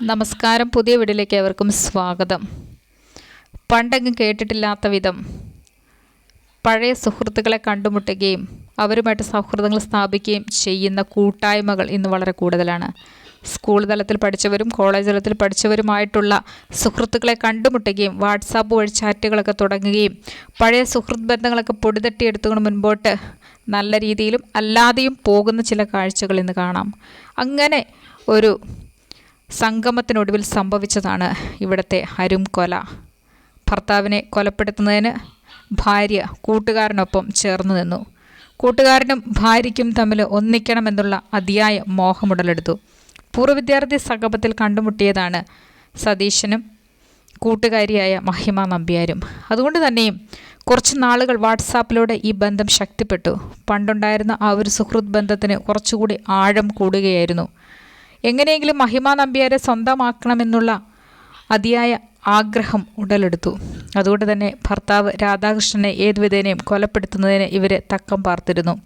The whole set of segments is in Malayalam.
നമസ്കാരം. പുതിയ വീടിലേക്ക് അവർക്കും സ്വാഗതം. പണ്ടെങ്ങും കേട്ടിട്ടില്ലാത്ത വിധം പഴയ സുഹൃത്തുക്കളെ കണ്ടുമുട്ടുകയും അവരുമായിട്ട് സൗഹൃദങ്ങൾ സ്ഥാപിക്കുകയും ചെയ്യുന്ന കൂട്ടായ്മകൾ ഇന്ന് വളരെ കൂടുതലാണ്. സ്കൂൾ തലത്തിൽ പഠിച്ചവരും കോളേജ് തലത്തിൽ പഠിച്ചവരുമായിട്ടുള്ള സുഹൃത്തുക്കളെ കണ്ടുമുട്ടുകയും വാട്സാപ്പ് വഴി ചാറ്റുകളൊക്കെ തുടങ്ങുകയും പഴയ സുഹൃത്ത് ബന്ധങ്ങളൊക്കെ പൊടിതട്ടിയെടുത്തുകൊണ്ട് മുൻപോട്ട് നല്ല രീതിയിലും അല്ലാതെയും പോകുന്ന ചില കാഴ്ചകൾ ഇന്ന് കാണാം. അങ്ങനെ ഒരു സംഗമത്തിനൊടുവിൽ സംഭവിച്ചതാണ് ഇവിടുത്തെ അരും കൊല ഭർത്താവിനെ കൊലപ്പെടുത്തുന്നതിന് ഭാര്യ കൂട്ടുകാരനൊപ്പം ചേർന്നു നിന്നു. കൂട്ടുകാരനും ഭാര്യയ്ക്കും തമ്മിൽ ഒന്നിക്കണമെന്നുള്ള അതിയായ മോഹമുടലെടുത്തു. പൂർവ വിദ്യാർത്ഥി സംഗമത്തിൽ കണ്ടുമുട്ടിയതാണ് സതീശനും കൂട്ടുകാരിയായ മഹിമ നമ്പ്യാരും. അതുകൊണ്ട് തന്നെയും കുറച്ച് നാളുകൾ വാട്സാപ്പിലൂടെ ഈ ബന്ധം ശക്തിപ്പെട്ടു. പണ്ടുണ്ടായിരുന്ന ആ ഒരു സുഹൃത് ബന്ധത്തിന് കുറച്ചുകൂടി ആഴം കൂടുകയായിരുന്നു. എങ്ങനെയെങ്കിലും മഹിമ നമ്പ്യാരെ സ്വന്തമാക്കണമെന്നുള്ള അതിയായ ആഗ്രഹം ഉടലെടുത്തു. അതുകൊണ്ട് തന്നെ ഭർത്താവ് രാധാകൃഷ്ണനെ ഏതുവിധേനയും കൊലപ്പെടുത്തുന്നതിന് ഇവരെ തക്കം പാർത്തിരുന്നു.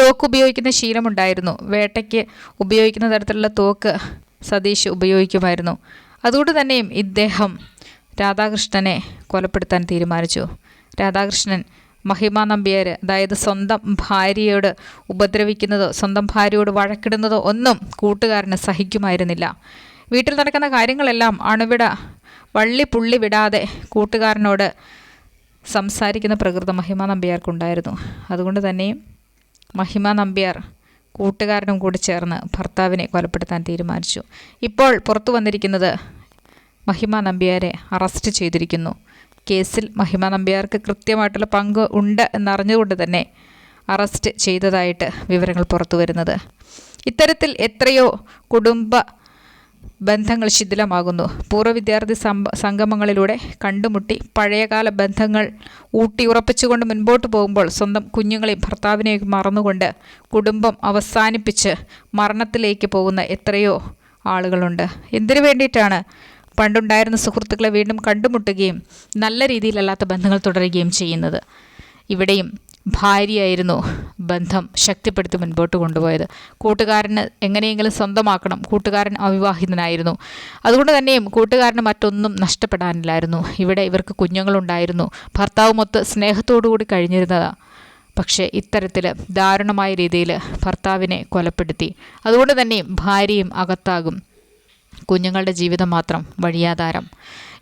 തോക്ക് ഉപയോഗിക്കുന്ന ശീലമുണ്ടായിരുന്നു. വേട്ടയ്ക്ക് ഉപയോഗിക്കുന്ന തരത്തിലുള്ള തോക്ക് സതീഷ് ഉപയോഗിക്കുമായിരുന്നു. അതുകൊണ്ട് തന്നെയും ഇദ്ദേഹം രാധാകൃഷ്ണനെ കൊലപ്പെടുത്താൻ തീരുമാനിച്ചു. രാധാകൃഷ്ണൻ മഹിമ നമ്പ്യാർ അതായത് സ്വന്തം ഭാര്യയോട് ഉപദ്രവിക്കുന്നതോ സ്വന്തം ഭാര്യയോട് വഴക്കിടുന്നതോ ഒന്നും കൂട്ടുകാരന് സഹിക്കുമായിരുന്നില്ല. വീട്ടിൽ നടക്കുന്ന കാര്യങ്ങളെല്ലാം അണുവിട വള്ളി പുള്ളി വിടാതെ കൂട്ടുകാരനോട് സംസാരിക്കുന്ന പ്രകൃതം മഹിമ നമ്പ്യാർക്കുണ്ടായിരുന്നു. അതുകൊണ്ട് തന്നെയും മഹിമ നമ്പ്യാർ കൂട്ടുകാരനും കൂടി ചേർന്ന് ഭർത്താവിനെ കൊലപ്പെടുത്താൻ തീരുമാനിച്ചു. ഇപ്പോൾ പുറത്തു വന്നിരിക്കുന്നത് മഹിമ നമ്പ്യാരെ അറസ്റ്റ് ചെയ്തിരിക്കുന്നു. കേസിൽ മഹിമ നമ്പ്യാർക്ക് കൃത്യമായിട്ടുള്ള പങ്ക് ഉണ്ട് എന്നറിഞ്ഞുകൊണ്ട് തന്നെ അറസ്റ്റ് ചെയ്തതായിട്ട് വിവരങ്ങൾ പുറത്തു വരുന്നത്. ഇത്തരത്തിൽ എത്രയോ കുടുംബ ബന്ധങ്ങൾ ശിഥിലമാകുന്നു. പൂർവ വിദ്യാർത്ഥി സംഗമങ്ങളിലൂടെ കണ്ടുമുട്ടി പഴയകാല ബന്ധങ്ങൾ ഊട്ടിയുറപ്പിച്ചുകൊണ്ട് മുൻപോട്ട് പോകുമ്പോൾ സ്വന്തം കുഞ്ഞുങ്ങളെയും ഭർത്താവിനെയും മറന്നുകൊണ്ട് കുടുംബം അവസാനിപ്പിച്ച് മരണത്തിലേക്ക് പോകുന്ന എത്രയോ ആളുകളുണ്ട്. എന്തിനു വേണ്ടിയിട്ടാണ് പണ്ടുണ്ടായിരുന്ന സുഹൃത്തുക്കളെ വീണ്ടും കണ്ടുമുട്ടുകയും നല്ല രീതിയിലല്ലാത്ത ബന്ധങ്ങൾ തുടരുകയും ചെയ്യുന്നത്. ഇവിടെയും ഭാര്യയായിരുന്നു ബന്ധം ശക്തിപ്പെടുത്തി മുൻപോട്ട് കൊണ്ടുപോയത്. കൂട്ടുകാരന് എങ്ങനെയെങ്കിലും സ്വന്തമാക്കണം. കൂട്ടുകാരൻ അവിവാഹിതനായിരുന്നു. അതുകൊണ്ട് തന്നെയും കൂട്ടുകാരന് മറ്റൊന്നും നഷ്ടപ്പെടാനില്ലായിരുന്നു. ഇവിടെ ഇവർക്ക് കുഞ്ഞുങ്ങളുണ്ടായിരുന്നു. ഭർത്താവുമൊത്ത് സ്നേഹത്തോടു കൂടി കഴിഞ്ഞിരുന്നതാണ് പക്ഷേ ഇത്തരത്തിൽ ദാരുണമായ രീതിയിൽ ഭർത്താവിനെ കൊലപ്പെടുത്തി. അതുകൊണ്ട് തന്നെയും ഭാര്യയും അകത്താകും. കുഞ്ഞുങ്ങളുടെ ജീവിതം മാത്രം വഴിയാധാരം.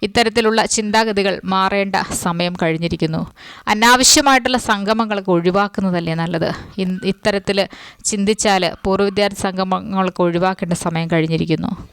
ഇത്തരത്തിലുള്ള ചിന്താഗതികൾ മാറേണ്ട സമയം കഴിഞ്ഞിരിക്കുന്നു. അനാവശ്യമായിട്ടുള്ള സംഗമങ്ങളൊക്കെ ഒഴിവാക്കുന്നതല്ലേ നല്ലത്? ഇത്തരത്തിൽ ചിന്തിച്ചാൽ പൂർവ വിദ്യാർത്ഥി സംഗമങ്ങളൊക്കെ ഒഴിവാക്കേണ്ട സമയം കഴിഞ്ഞിരിക്കുന്നു.